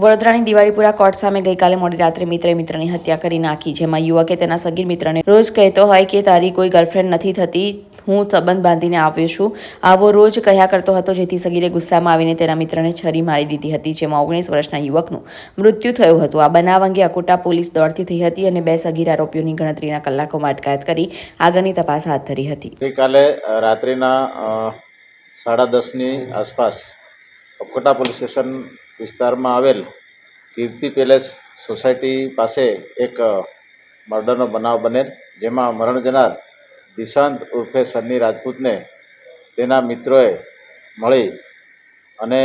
વડોદરાની દિવાળીપુરા કોર્ટ સામે ગઈકાલે મોડી રાત્રે મિત્રે મિત્રની હત્યા કરી નાખી, જેમાં યુવકે તેના સગીર મિત્રને રોજ કહેતો હોય કે તારી કોઈ ગર્લફ્રેન્ડ નથી થતી, હું સંબંધ બાંધીને આવ્યો છું. આવો રોજ કહ્યા કરતો હતો, જેથી સગીરે ગુસ્સામાં આવીને તેના મિત્રને છરી મારી દીધી હતી, જેમાં ઓગણીસ વર્ષના યુવકનું મૃત્યુ થયું હતું. આ બનાવ અંગે અકોટા પોલીસ દોડતી થઈ હતી અને બે સગીર આરોપીઓની ગણતરીના કલાકોમાં અટકાયત કરી, આગળની તપાસ હાથ ધરી હતી. ગઈકાલે રાત્રિના સાડા દસની આસપાસ અકોટા પોલીસ સ્ટેશન વિસ્તારમાં આવેલ કીર્તિ પેલેસ સોસાયટી પાસે એક મર્ડરનો બનાવ બનેલ, જેમાં મરણ જનાર દિશાંત ઉર્ફે સન્ની રાજપૂતને તેના મિત્રોએ મળી અને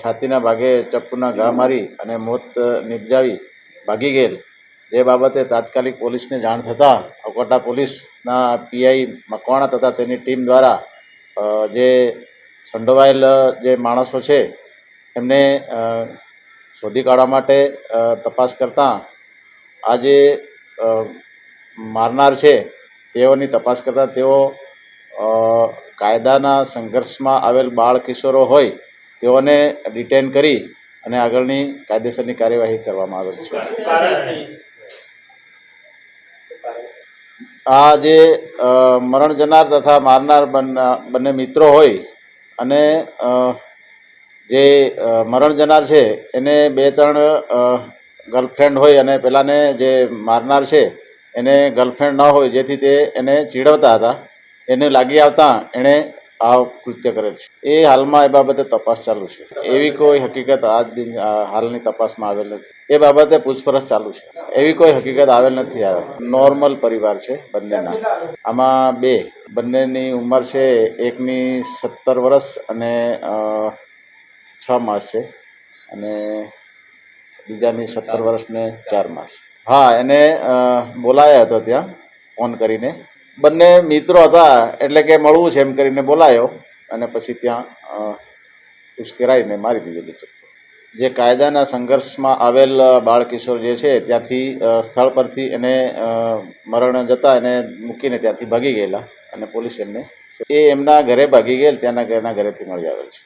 છાતીના ભાગે ચપ્પુના ઘા મારી અને મોત નિપજાવી ભાગી ગયેલ. જે બાબતે તાત્કાલિક પોલીસને જાણ થતાં અકોટા પોલીસના પીઆઈ મકવાણા તથા તેની ટીમ દ્વારા જે સંડોવાયેલ, જે માણસો છે, એમને શોધી કાઢવા માટે તપાસ કરતાં આ જે મારનાર છે, તેઓની તપાસ કરતાં તેઓ કાયદાના સંઘર્ષમાં આવેલ બાળ કિશોરો હોય, તેઓને ડિટેન કરી અને આગળની કાયદેસરની કાર્યવાહી કરવામાં આવેલ છે. આ જે મરણ જનાર તથા મારનાર બંને મિત્રો હોય અને જે મરણ જનાર છે, એને બે ત્રણ ગર્લફ્રેન્ડ હોય અને પેલાને જે મારનાર છે, એને ગર્લફ્રેન્ડ ન હોય, જેથી તે એને ચીડવતા હતા. એને લાગી આવતા એણે આ કૃત્ય કરેલ છે. એ હાલમાં એ બાબતે તપાસ ચાલુ છે. એવી કોઈ હકીકત આજ દિન હાલની તપાસમાં આવેલ નથી. એ બાબતે પૂછપરછ ચાલુ છે. એવી કોઈ હકીકત આવેલ નથી આવે નોર્મલ પરિવાર છે બંનેના. આમાં બે, બંનેની ઉંમર છે એકની સત્તર વર્ષ અને છ માસ છે અને બીજાની સત્તર વર્ષ ને ચાર માસ. હા, એને બોલાયો હતો ત્યાં ફોન કરીને. બંને મિત્રો હતા, એટલે કે મળવું છે એમ કરીને બોલાયો અને પછી ત્યાં ઉશ્કેરાઈને મારી દીધેલી ચપ્પુ જે કાયદાના સંઘર્ષમાં આવેલ બાળકિશોર જે છે, ત્યાંથી સ્થળ પરથી એને મરણ જતા એને મૂકીને ત્યાંથી ભાગી ગયેલા અને પોલીસ એમને, એ એમના ઘરે ભાગી ગયેલ, ત્યાંના ઘરના ઘરેથી મળી આવેલ છે.